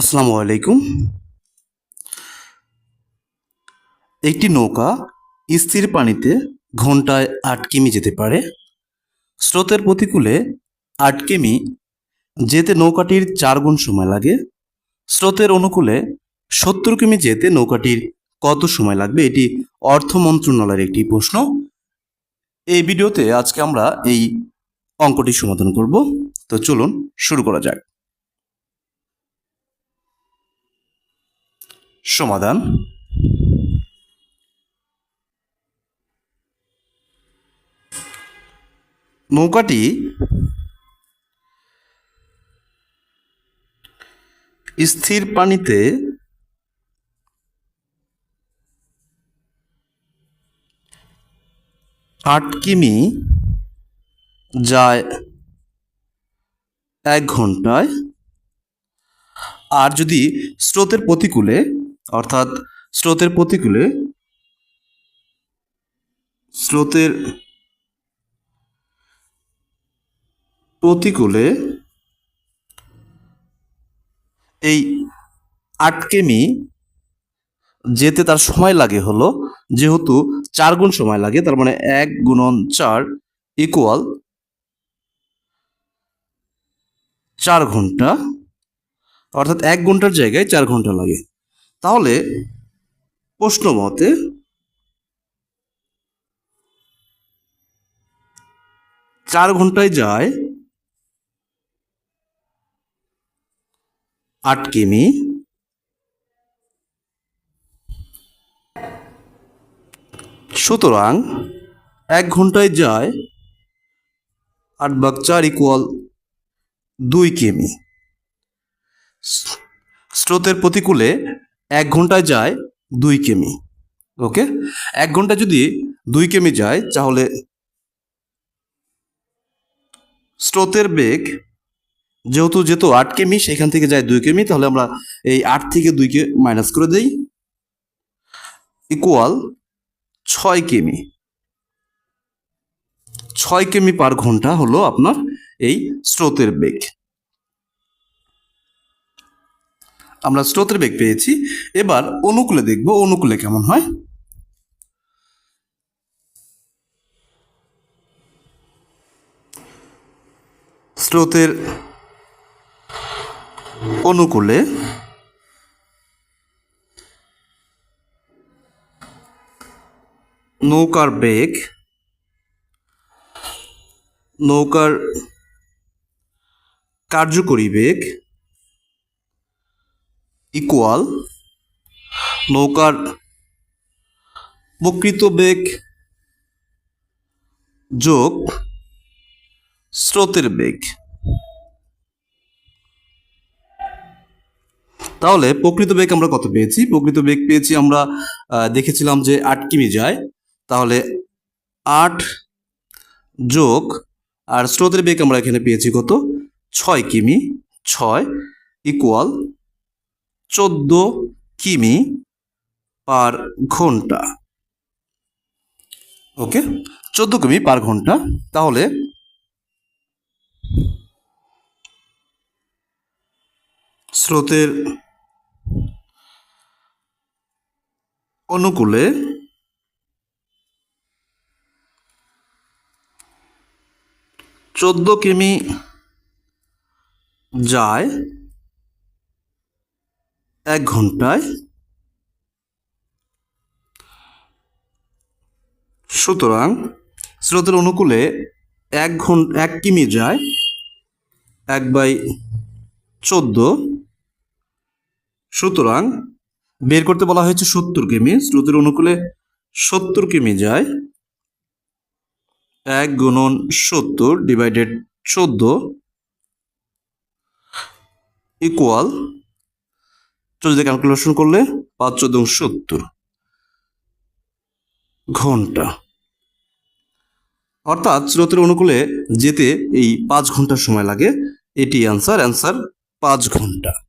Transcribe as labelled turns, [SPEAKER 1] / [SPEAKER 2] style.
[SPEAKER 1] আসসালামু আলাইকুম। একটি নৌকা স্থির পানিতে ঘন্টায় আট কিমি যেতে পারে। স্রোতের প্রতিকূলে আট কিমি যেতে নৌকাটির চার গুণ সময় লাগে। স্রোতের অনুকূলে সত্তর কিমি যেতে নৌকাটির কত সময় লাগবে, এটি অর্থ মন্ত্রণালয়ের একটি প্রশ্ন। এই ভিডিওতে আজকে আমরা এই অঙ্কটি সমাধান করব। তো চলুন শুরু করা যাক। সমাধান। নৌকাটি স্থির পানিতে আট কিমি যায় এক ঘন্টায়। আর যদি স্রোতের প্রতিকূলে অর্থাৎ স্রোতের প্রতিকূলে স্রোতের প্রতিকূলে এই আট কিমি যেতে তার সময় লাগে হলো যেহেতু চার গুণ সময় লাগে, তার মানে এক গুণন চার ইকুয়াল চার ঘণ্টা, অর্থাৎ এক ঘণ্টার জায়গায় চার ঘণ্টা লাগে। তাহলে প্রশ্ন মতে চার ঘন্টায় যায় আট কিমি। সুতরাং এক ঘন্টায় যায় আট ভাগ চার ইকুয়াল দুই কিমি। স্রোতের প্রতিকূলে এক ঘন্টায় যায় দুই কেমি, ওকে? এক ঘণ্টা যদি দুই কেমি যায়, তাহলে স্রোতের বেগ যেহেতু যেহেতু আট কেমি, সেখান থেকে যায় দুই কেমি, তাহলে আমরা এই আট থেকে দুইকে মাইনাস করে দেই ইকুয়াল ছয় কিমি। ছয় কিমি পার ঘণ্টা হলো আপনার এই স্রোতের বেগ। আমরা স্রোতের বেগ পেয়েছি। এবার অনুকূলে দেখব অনুকূলে কেমন হয়। স্রোতের অনুকূলে নৌকার বেগ, নৌকার কার্যকরী বেগ ইকুয়াল নৌকার প্রকৃত বেগ যোগ স্রোতের বেগ। তাহলে প্রকৃত বেগ আমরা কত পেয়েছি? প্রকৃত বেগ পেয়েছি আমরা দেখেছিলাম যে আট কিমি যায়। তাহলে আট যোগ, আর স্রোতের বেগ আমরা এখানে পেয়েছি কত? ছয় কিমি, ছয় ইকুয়াল চোদ্দ কিমি পার ঘণ্টা। ওকে, চোদ্দ কিমি পার ঘণ্টা। তাহলে স্রোতের অনুকূলে চোদ্দ কিমি যায় এক ঘন্টায়? সুতরাং স্রোতের অনুকূলে এক ঘণ্টা এক কিমি যায়, এক বাই চোদ্দ। সুতরাং বের করতে বলা হয়েছে সত্তর কিমি, স্রোতের অনুকূলে সত্তর কিমি যায়, এক গুণন সত্তর ডিভাইডেড চোদ্দ ইকুয়াল চোদ্দ ক্যালকুলেশন করলে পাঁচ চোদ্দ সত্তর। ঘণ্টা। অর্থাৎ চুরাত্তর অনুকূলে যেতে এই পাঁচ ঘণ্টা সময় লাগে। এটি অ্যান্সার অ্যান্সার পাঁচ ঘণ্টা।